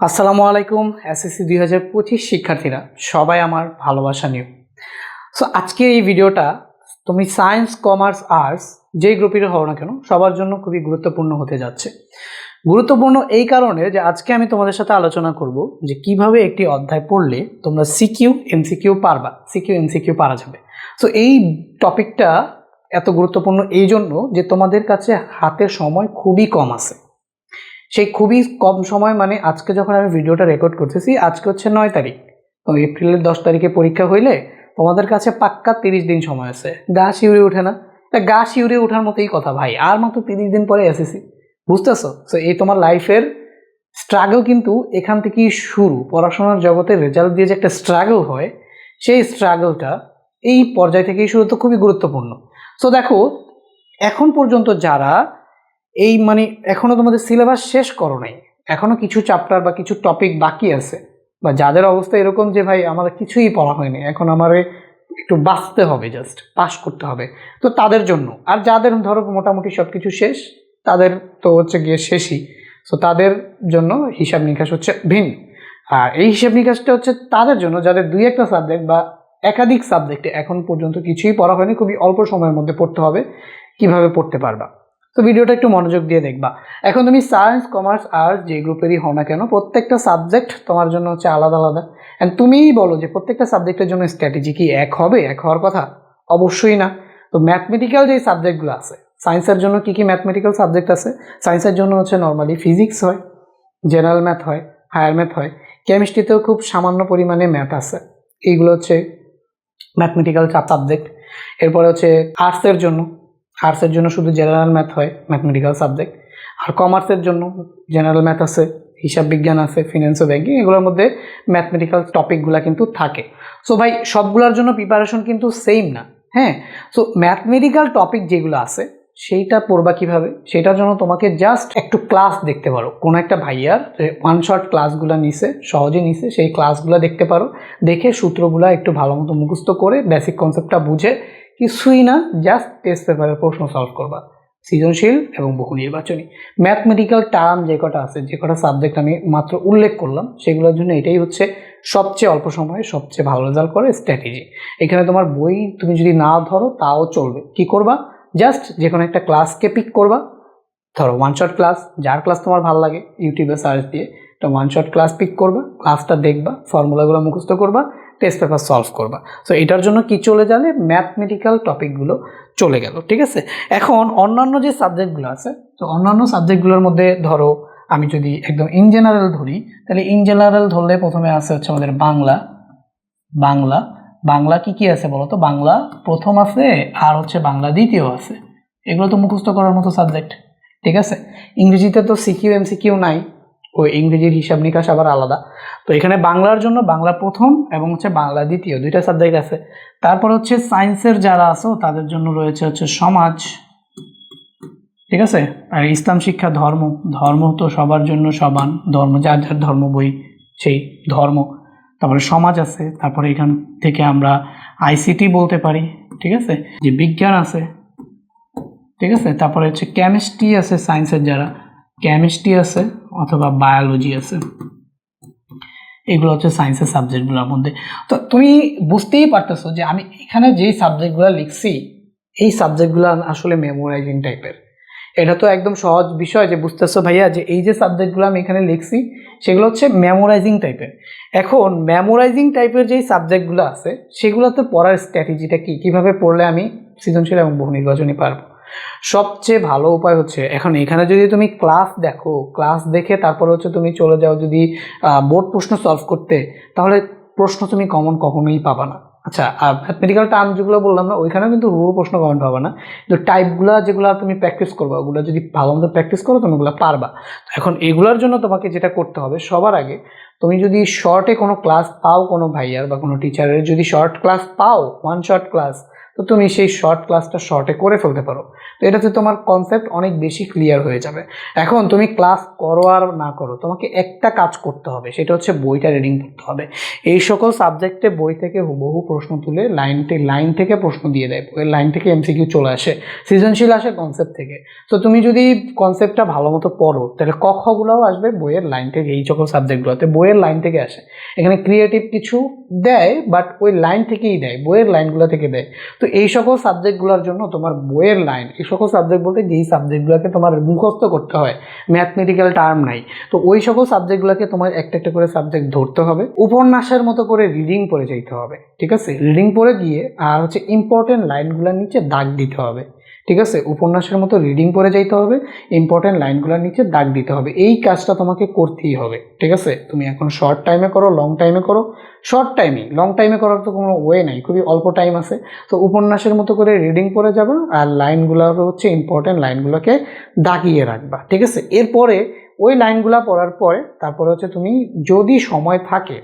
আসসালামু আলাইকুম, এসএসসি দুই হাজার পঁচিশ শিক্ষার্থীরা। সবাই আমার ভালোবাসা নিও। সো আজকের এই ভিডিওটা তুমি সায়েন্স, কমার্স, আর্টস যেই গ্রুপের হও না কেন, সবার জন্য খুবই গুরুত্বপূর্ণ হতে যাচ্ছে। গুরুত্বপূর্ণ এই কারণে যে আজকে আমি তোমাদের সাথে আলোচনা করব যে কীভাবে একটি অধ্যায় পড়লে তোমরা সিকিউ, এমসিকিউ পারবা, সিকিউ, এমসিকিউ পারা যাবে। সো এই টপিকটা এত গুরুত্বপূর্ণ এই জন্য যে তোমাদের কাছে হাতে সময় খুবই কম আছে। সেই খুবই কম সময় মানে আজকে যখন আমি ভিডিওটা রেকর্ড করতেছি, আজকে হচ্ছে নয় তারিখ। তো এপ্রিলের দশ তারিখে পরীক্ষা হইলে তোমাদের কাছে পাক্কা তিরিশ দিন সময় আছে। গা শিউরে ওঠে না। তা গা শিউরে ওঠার মতোই কথা ভাই। আর মাত্র তিরিশ দিন পরে এসেছি বুঝতেছো? তো এই তোমার লাইফের স্ট্রাগল কিন্তু এখান থেকেই শুরু। পড়াশোনার জগতে রেজাল্ট দিয়ে যে একটা স্ট্রাগল হয়, সেই স্ট্রাগলটা এই পর্যায় থেকেই শুরু। তো খুবই গুরুত্বপূর্ণ। সো দেখো, এখন পর্যন্ত যারা এই মানে এখনও তোমাদের সিলেবাস শেষ করো নাই। এখনও কিছু চ্যাপ্টার বা কিছু টপিক বাকি আছে। বা যাদের অবস্থা এরকম যে, ভাই আমার কিছুই পড়া হয়নি এখন আমার একটু বাঁচতে হবে জাস্ট পাস করতে হবে। তো তাদের জন্য। আর যাদের ধরো মোটামুটি সব কিছু শেষ, তাদের তো হচ্ছে গিয়ে শেষই। সো তাদের জন্য হিসাব নিকাশ হচ্ছে ভিন্ন। আর এই হিসাব নিকাশটা হচ্ছে তাদের জন্য, যাদের দুই একটা সাবজেক্ট বা একাধিক সাবজেক্টে এখন পর্যন্ত কিছুই পড়া হয়নি, খুবই অল্প সময়ের মধ্যে পড়তে হবে। কীভাবে পড়তে পারবা? তো ভিডিওটা একটু মনোযোগ দিয়ে দেখবা। এখন তুমি সায়েন্স কমার্স আর্টস যে গ্রুপেরই হও না কেন, প্রত্যেকটা সাবজেক্ট তোমার জন্য হচ্ছে আলাদা আলাদা। অ্যান্ড তুমিই বলো যে প্রত্যেকটা সাবজেক্টের জন্য স্ট্র্যাটেজি কি এক হবে, এক হওয়ার কথা? অবশ্যই না। তো ম্যাথমেটিক্যাল যে সাবজেক্টগুলো আছে সায়েন্সের জন্য কী কী ম্যাথমেটিক্যাল সাবজেক্ট আছে? সায়েন্সের জন্য হচ্ছে নর্মালি ফিজিক্স হয় জেনারেল ম্যাথ হয় হায়ার ম্যাথ হয়। কেমিস্ট্রিতেও খুব সামান্য পরিমাণে ম্যাথ আছে। এইগুলো হচ্ছে ম্যাথমেটিক্যাল সাবজেক্ট এরপরে হচ্ছে আর্টসের জন্য। আর্টসের জন্য শুধু জেনারেল ম্যাথ হয় ম্যাথমেটিক্যাল সাবজেক্ট আর কমার্সের জন্য জেনারেল ম্যাথ আছে, হিসাব বিজ্ঞান আছে ফিনান্স ও ব্যাঙ্কিং এগুলোর মধ্যে ম্যাথমেটিক্যাল টপিকগুলো কিন্তু থাকে। সো ভাই, সবগুলোর জন্য প্রিপারেশন কিন্তু সেম না হ্যাঁ? সো ম্যাথমেটিক্যাল টপিক যেগুলো আছে, সেইটা পড়বা কীভাবে? সেটার জন্য তোমাকে জাস্ট একটু ক্লাস দেখতে পারো। কোনো একটা ভাইয়ার ওয়ান শর্ট ক্লাসগুলো নিছে, সহজে নিছে, সেই ক্লাসগুলো দেখতে পারো। দেখে সূত্রগুলো একটু ভালো মতো মুখস্থ করে বেসিক কনসেপ্টটা বুঝে কিছুই না জাস্ট টেস্ট পেপারের প্রশ্ন সলভ করবা। সৃজনশীল এবং বহু নির্বাচনী। ম্যাথমেটিক্যাল টার্ম যে কটা আছে, যে কটা সাবজেক্ট আমি মাত্র উল্লেখ করলাম, সেগুলোর জন্য এটাই হচ্ছে সবচেয়ে অল্প সময়ে সবচেয়ে ভালো রেজাল্ট করে স্ট্র্যাটেজি এখানে তোমার বই তুমি যদি না ধরো, তাও চলবে। কি করবা? জাস্ট যে কোনো একটা ক্লাসকে পিক করবা। ধরো ওয়ান শট ক্লাস যার ক্লাস তোমার ভালো লাগে ইউটিউবে সার্চ দিয়ে একটা ওয়ান শট ক্লাস পিক করবা। ক্লাসটা দেখবা ফর্মুলাগুলো মুখস্থ করবা। টেস্ট পেপার সলভ করবা। সো এটার জন্য কি চলে যাবে ম্যাথমেটিক্যাল টপিকগুলো চলে গেল, ঠিক আছে? এখন অন্যান্য যে সাবজেক্টগুলো আছে, তো অন্যান্য সাবজেক্টগুলোর মধ্যে ধরো, আমি যদি একদম ইন জেনারেল ধরি, তাহলে ইন জেনারেল ধরলে প্রথমে আছে হচ্ছে আমাদের বাংলা। বাংলা বাংলা কি কি আছে বলো তো বাংলা প্রথম আছে আর হচ্ছে বাংলা দ্বিতীয় আছে। এগুলো তো মুখস্থ করার মতো সাবজেক্ট ঠিক আছে? ইংরেজিতে তো সিকিউ এম সিকিউ নাই। ওই ইংরেজির হিসাব নিকাশ আবার আলাদা। তো এখানে বাংলার জন্য বাংলা প্রথম এবং হচ্ছে বাংলা দ্বিতীয় দুইটা সাবজেক্ট আছে। তারপর হচ্ছে সায়েন্সের যারা আছো, তাদের জন্য রয়েছে হচ্ছে সমাজ। ঠিক আছে? আর ইসলাম শিক্ষা ধর্ম। ধর্ম তো সবার জন্য সমান। ধর্ম, যার যার ধর্ম বই, সেই ধর্ম। তারপরে সমাজ আছে। তারপরে এখান থেকে আমরা আইসিটি বলতে পারি। ঠিক আছে? যে বিজ্ঞান আছে। ঠিক আছে? তারপরে হচ্ছে কেমিস্ট্রি আছে সায়েন্সের যারা। কেমিস্ট্রি আছে অথবা বায়োলজি আছে। এগুলো হচ্ছে সায়েন্সের সাবজেক্টগুলোর মধ্যে। তো তুমি বুঝতেই পারতেছো যে আমি এখানে যেই সাবজেক্টগুলো লিখছি, এই সাবজেক্টগুলো আসলে মেমোরাইজিং টাইপের এটা তো একদম সহজ বিষয় যে বুঝতেছো ভাইয়া যে এই যে সাবজেক্টগুলো আমি এখানে লিখছি, সেগুলো হচ্ছে মেমোরাইজিং টাইপের এখন মেমোরাইজিং টাইপের যেই সাবজেক্টগুলো আছে, সেগুলোতে পড়ার স্ট্র্যাটেজিটা কী? কীভাবে পড়লে আমি সৃজনশীল এবং বহু নির্বাচনী পারব? সবচেয়ে ভালো উপায় হচ্ছে, এখন এখানে যদি তুমি ক্লাস দেখো ক্লাস দেখে তারপর হচ্ছে তুমি চলে যাও যদি বোর্ড প্রশ্ন সলভ করতে, তাহলে প্রশ্ন তুমি কমন কখনোই পাবা না। আচ্ছা ম্যাথমেটিক্যাল টার্ম যেগুলো বললাম না, ওইখানেও কিন্তু রুল প্রশ্ন কমন পাবা না। কিন্তু টাইপগুলো যেগুলো তুমি প্র্যাকটিস করবা, ওগুলো যদি ভালো মতো প্র্যাকটিস করো, তুমি ওগুলো পারবা। এখন এগুলোর জন্য তোমাকে যেটা করতে হবে, সবার আগে তুমি যদি শর্টে কোনো ক্লাস পাও কোনো ভাইয়ার বা কোনো টিচারের যদি শর্ট ক্লাস পাও ওয়ান শর্ট ক্লাস তো তুমি সেই শর্ট ক্লাসটা শর্টে করে ফেলতে পারো। তো এটাতে তোমার কনসেপ্ট অনেক বেশি ক্লিয়ার হয়ে যাবে। এখন তুমি ক্লাস করো আর না করো, তোমাকে একটা কাজ করতে হবে, সেটা হচ্ছে বইটা রিডিং করতে হবে। এই সকল সাবজেক্টে বই থেকে হুবহু প্রশ্ন তুলে লাইন লাইন থেকে প্রশ্ন দিয়ে দেয়, বইয়ের লাইন থেকে এমসিকিউ চলে আসে, সৃজনশীল আসে কনসেপ্ট থেকে। তো তুমি যদি কনসেপ্টটা ভালো মতো পড়ো, তাহলে কখগুলোও আসবে বইয়ের লাইন থেকে, এই সকল সাবজেক্টগুলোতে বইয়ের লাইন থেকে আসে। এখানে ক্রিয়েটিভ কিছু দেয় বাট ওই লাইন থেকেই দেয়, বইয়ের লাইনগুলো থেকে দেয়। তো এই সকল সাবজেক্টগুলোর জন্য তোমার বইয়ের লাইন এই সকল সাবজেক্ট বলতে যেই সাবজেক্টগুলোকে তোমার মুখস্থ করতে হয় ম্যাথমেটিক্যাল টার্ম নাই, তো ওই সকল সাবজেক্টগুলোকে তোমার একটা একটা করে সাবজেক্ট ধরতে হবে, উপন্যাসের মতো করে রিডিং পড়ে যেতে হবে, ঠিক আছে? রিডিং পড়ে গিয়ে আর হচ্ছে ইম্পর্টেন্ট লাইনগুলোর নিচে দাগ দিতে হবে। ঠিক আছে? উপন্যাসের মতো রিডিং পড়ে যাইতে হবে ইম্পর্টেন্ট লাইনগুলোর নিচে দাগ দিতে হবে। এই কাজটা তোমাকে করতেই হবে, ঠিক আছে? তুমি এখন শর্ট টাইমে করো লং টাইমে করো। শর্ট টাইমে লং টাইমে করার তো কোনো ওয়ে নাই, খুবই অল্প টাইম আছে। তো উপন্যাসের মতো করে রিডিং পড়ে যাবে আর লাইনগুলো হচ্ছে ইম্পর্টেন্ট লাইনগুলোকে দাগিয়ে রাখবা, ঠিক আছে? এরপরে ওই লাইনগুলো পড়ার পরে তারপরে হচ্ছে তুমি যদি সময় থাকে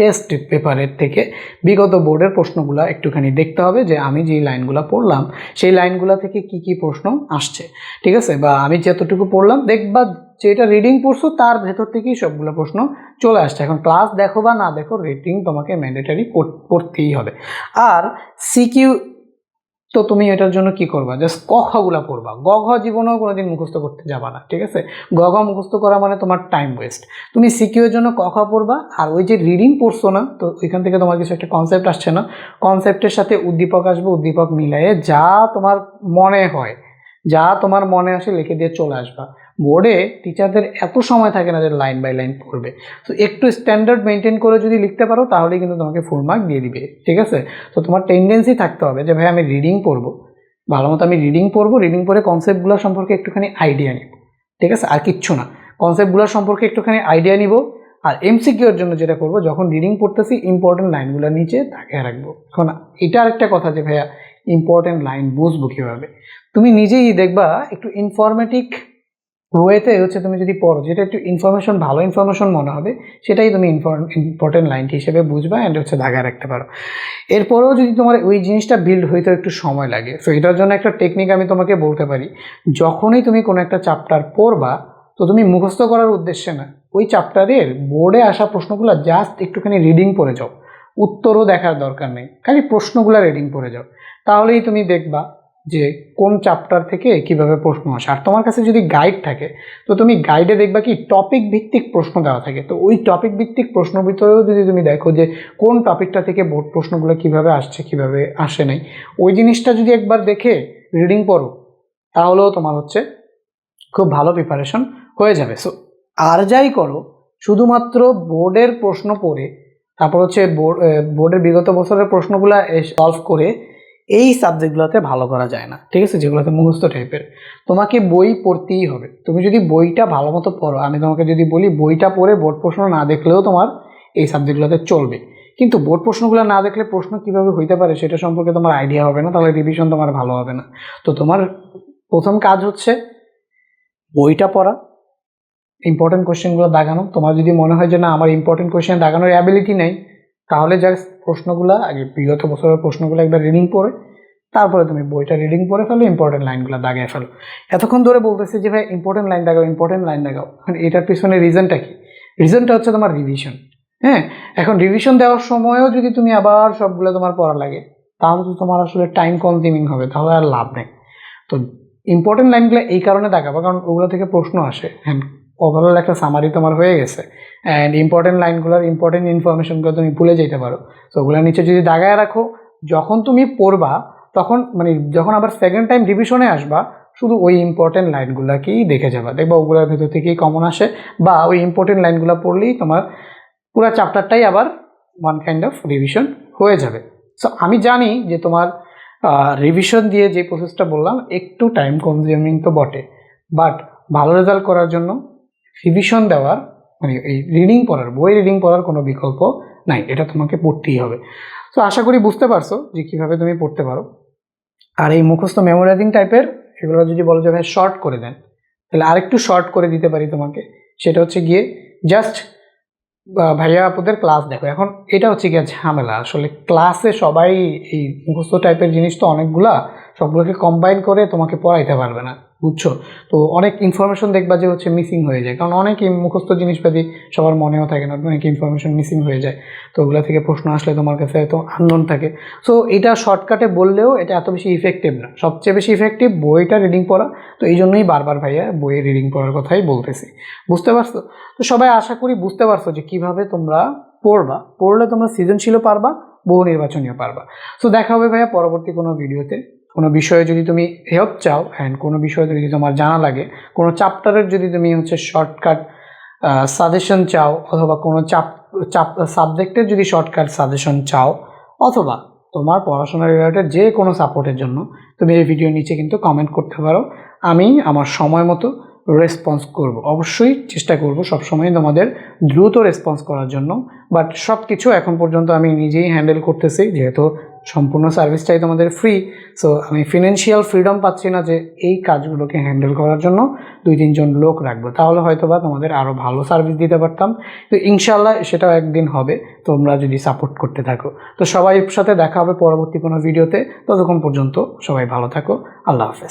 টেস্ট পেপারের থেকে বিগত বোর্ডের প্রশ্নগুলো একটুখানি দেখতে হবে যে আমি যেই লাইনগুলো পড়লাম, সেই লাইনগুলো থেকে কি কি প্রশ্ন আসছে, ঠিক আছে? বা আমি যতটুকু পড়লাম দেখবা যেটা রিডিং পড়ছো তার ভেতর থেকেই সবগুলো প্রশ্ন চলে আসছে। এখন ক্লাস দেখো বা না দেখো রিডিং তোমাকে ম্যান্ডেটারি করতেই হবে। আর সিকিউ তো তুমি এটার জন্য কি করবা? জাস্ট ক খগুলা পড়বা। গ ঘ জীবনেও কোনোদিন মুখস্থ করতে যাবা না, ঠিক আছে? গ ঘ মুখস্থ করা মানে তোমার টাইম ওয়েস্ট তুমি সিকিউর জন্য ক খ পড়বা, আর ওই যে রিডিং পড়ছো না, তো ওইখান থেকে তোমার কিছু একটা কনসেপ্ট আসছে না কনসেপ্টের সাথে উদ্দীপক আসবে, উদ্দীপক মিলাইয়ে যা তোমার মনে হয়, যা তোমার মনে আসে লিখে দিয়ে চলে আসবা। বোর্ডে টিচারদের এত সময় থাকে না যে লাইন বাই লাইন পড়বে। তো একটু স্ট্যান্ডার্ড মেনটেন করে যদি লিখতে পারো তাহলে কিন্তু তোমাকে ফুল মার্ক দিয়ে দিবে। ঠিক আছে? তো তোমার টেন্ডেন্সি থাকতে হবে যে, ভাই, আমি রিডিং পড়ব। ভালো মতো আমি রিডিং পড়ব। রিডিং পড়ে কনসেপ্টগুলো সম্পর্কে একটুখানি আইডিয়া নিব। ঠিক আছে? আর কিচ্ছু না। কনসেপ্টগুলো সম্পর্কে একটুখানি আইডিয়া নিব। আর এমসিকিউর জন্য যেটা করব, যখন রিডিং পড়তেছি ইম্পর্টেন্ট লাইনগুলো নিচে তাকে রাখব। এখন এটা আরেকটা কথা যে, ভাইয়া ইম্পর্টেন্ট লাইন বুঝব কীভাবে? তুমি নিজেই দেখবা, একটু ইনফরমেটিক ওয়েতে হচ্ছে তুমি যদি পড়ো, যেটা একটু ইনফরমেশন ভালো ইনফরমেশন মনে হবে, সেটাই তুমি ইম্পর্টেন্ট লাইনটি হিসেবে বুঝবা অ্যান্ড হচ্ছে ধাগায় রাখতে পারো। এরপরেও যদি তোমার ওই জিনিসটা বিল্ড হইতে একটু সময় লাগে সো এটার জন্য একটা টেকনিক আমি তোমাকে বলতে পারি, যখনই তুমি কোনো একটা চ্যাপ্টার পড়বা, তো তুমি মুখস্থ করার উদ্দেশ্যে না, ওই চ্যাপ্টারের বোর্ডে আসা প্রশ্নগুলো জাস্ট একটুখানি রিডিং পড়ে যাও, উত্তরও দেখার দরকার নেই, খালি প্রশ্নগুলো রিডিং পড়ে যাও, তাহলেই তুমি দেখবা যে কোন চ্যাপ্টার থেকে কীভাবে প্রশ্ন আসে। আর তোমার কাছে যদি গাইড থাকে, তো তুমি গাইডে দেখবা কি টপিক ভিত্তিক প্রশ্ন দেওয়া থাকে। তো ওই টপিক ভিত্তিক প্রশ্ন ভিতরেও যদি তুমি দেখো যে কোন টপিকটা থেকে বোর্ড প্রশ্নগুলো কীভাবে আসছে, কীভাবে আসে নাই, ওই জিনিসটা যদি একবার দেখে রিডিং পড়ো, তাহলেও তোমার হচ্ছে খুব ভালো প্রিপারেশন হয়ে যাবে। সো আর যাই করো, শুধুমাত্র বোর্ডের প্রশ্ন পড়ে, তারপর হচ্ছে বোর্ড বোর্ডের বিগত বছরের প্রশ্নগুলো সলভ করে এই সাবজেক্টগুলোতে ভালো করা যায় না, ঠিক আছে? যেগুলোতে মুখস্থ টাইপের তোমাকে বই পড়তেই হবে। তুমি যদি বইটা ভালো মতো পড়ো, আমি তোমাকে যদি বলি বইটা পড়ে বোর্ড প্রশ্ন না দেখলেও তোমার এই সাবজেক্টগুলোতে চলবে। কিন্তু বোর্ড প্রশ্নগুলো না দেখলে প্রশ্ন কীভাবে হইতে পারে সেটা সম্পর্কে তোমার আইডিয়া হবে না, তাহলে রিভিশন তোমার ভালো হবে না। তো তোমার প্রথম কাজ হচ্ছে বইটা পড়া। ইম্পর্টেন্ট কোয়েশ্চেনগুলো দাগানো। তোমার যদি মনে হয় যে না, আমার ইম্পর্টেন্ট কোয়েশ্চেন দাগানোর অ্যাবিলিটি নেই তাহলে জাস্ট প্রশ্নগুলো, আগে বিগত বছরের প্রশ্নগুলো একবার রিডিং পড়ে, তারপরে তুমি বইটা রিডিং পড়ে ফেলো ইম্পর্টেন্ট লাইনগুলো দাগিয়ে ফেলো। এতক্ষণ ধরে বলতেছি যে, ভাই ইম্পর্টেন্ট লাইন দাগাও ইম্পর্টেন্ট লাইন দাগাও এখন এটার পিছনে রিজনটা কি? রিজনটা হচ্ছে তোমার রিভিশন হ্যাঁ? এখন রিভিশন দেওয়ার সময়ও যদি তুমি আবার সবগুলো তোমার পড়া লাগে, তাহলে তো তোমার আসলে টাইম কনজিউমিং হবে, তাহলে আর লাভ নেই। তো ইম্পর্টেন্ট লাইনগুলো এই কারণে দেখাবো কারণ ওগুলো থেকে প্রশ্ন আসে হ্যাঁ? ওভারঅল একটা সামারি তোমার হয়ে গেছে। অ্যান্ড ইম্পর্টেন্ট লাইনগুলোর ইম্পর্টেন্ট ইনফরমেশনগুলো তুমি ভুলে যেতে পারো। তো ওগুলোর নিচে যদি দাগায় রাখো, যখন তুমি পড়বা, তখন মানে যখন আবার সেকেন্ড টাইম রিভিশনে আসবা, শুধু ওই ইম্পর্টেন্ট লাইনগুলোকেই দেখে যাবা। দেখবা ওগুলোর ভেতর থেকেই কমন আসে, বা ওই ইম্পর্টেন্ট লাইনগুলো পড়লেই তোমার পুরো চ্যাপ্টারটাই আবার ওয়ান কাইন্ড অফ রিভিশন হয়ে যাবে। সো আমি জানি যে তোমার রিভিশন দিয়ে যে প্রসেসটা বললাম, একটু টাইম কনজিউমিং তো বটে। বাট ভালো রেজাল্ট করার জন্য রিভিশন দেওয়ার মানে এই রিডিং পড়ার, বই রিডিং পড়ার কোনো বিকল্প নাই। এটা তোমাকে পড়তেই হবে। তো আশা করি বুঝতে পারছ যে কীভাবে তুমি পড়তে পারো। আর এই মুখস্থ মেমোরাইজিং টাইপের এগুলো যদি বলো যে ভাই শর্ট করে দেন, তাহলে আরেকটু শর্ট করে দিতে পারি তোমাকে। সেটা হচ্ছে গিয়ে জাস্ট ভাইয়া আপুদের ক্লাস দেখো। এখন এটা হচ্ছে গিয়ে ঝামেলা। আসলে ক্লাসে সবাই এই মুখস্থ টাইপের জিনিস তো অনেকগুলা, সবগুলোকে কম্বাইন করে তোমাকে পড়াইতে পারবে না। বুঝছ? তো অনেক ইনফরমেশন দেখবা যে হচ্ছে মিসিং হয়ে যায়। কারণ অনেক মুখস্থ জিনিসপাতি সবার মনেও থাকে না, অনেক ইনফরমেশন মিসিং হয়ে যায়। তো ওগুলো থেকে প্রশ্ন আসলে তোমার কাছে এত আন্দোলন থাকে। সো এটা শর্টকাটে বললেও এটা এত বেশি ইফেক্টিভ না। সবচেয়ে বেশি ইফেক্টিভ বইটা রিডিং পড়া। তো এই জন্যই বারবার ভাইয়া বইয়ে রিডিং পড়ার কথাই বলতেছি। বুঝতে পারছ? তো সবাই আশা করি বুঝতে পারছ যে কীভাবে তোমরা পড়বা। পড়লে তোমরা সৃজনশীলও পারবা, বহু নির্বাচনীয় পারবা। সো দেখা হবে ভাইয়া পরবর্তী কোনো ভিডিওতে কোনো বিষয়ে যদি তুমি হেল্প চাও অ্যান্ড কোনো বিষয়ে যদি তোমার জানা লাগে, কোনো চ্যাপ্টারের যদি তুমি হচ্ছে শর্টকাট সাজেশন চাও অথবা কোনো চাপ চাপ সাবজেক্টের যদি শর্টকাট সাজেশন চাও অথবা তোমার পড়াশোনা রিলেটেড যে কোনো সাপোর্টের জন্য, তুমি এই ভিডিও নিচে কিন্তু কমেন্ট করতে পারো। আমি আমার সময় মতো রেসপন্স করব। অবশ্যই চেষ্টা করব সবসময় তোমাদের দ্রুত রেসপন্স করার জন্য। বাট সব কিছু এখন পর্যন্ত আমি নিজেই হ্যান্ডেল করতেছি, যেহেতু সম্পূর্ণ সার্ভিসটাই তোমাদের ফ্রি সো আমি ফিনান্সিয়াল ফ্রিডম পাচ্ছি না যে এই কাজগুলোকে হ্যান্ডেল করার জন্য দুই তিনজন লোক রাখব। তাহলে হয়তো বা তোমাদের আরও ভালো সার্ভিস দিতে পারতাম। তো ইনশাল্লাহ সেটাও একদিন হবে, তোমরা যদি সাপোর্ট করতে থাকো। তো সবাই সাথে দেখা হবে পরবর্তী কোনো ভিডিওতে ততক্ষণ পর্যন্ত সবাই ভালো থাকো। আল্লাহ হাফেজ।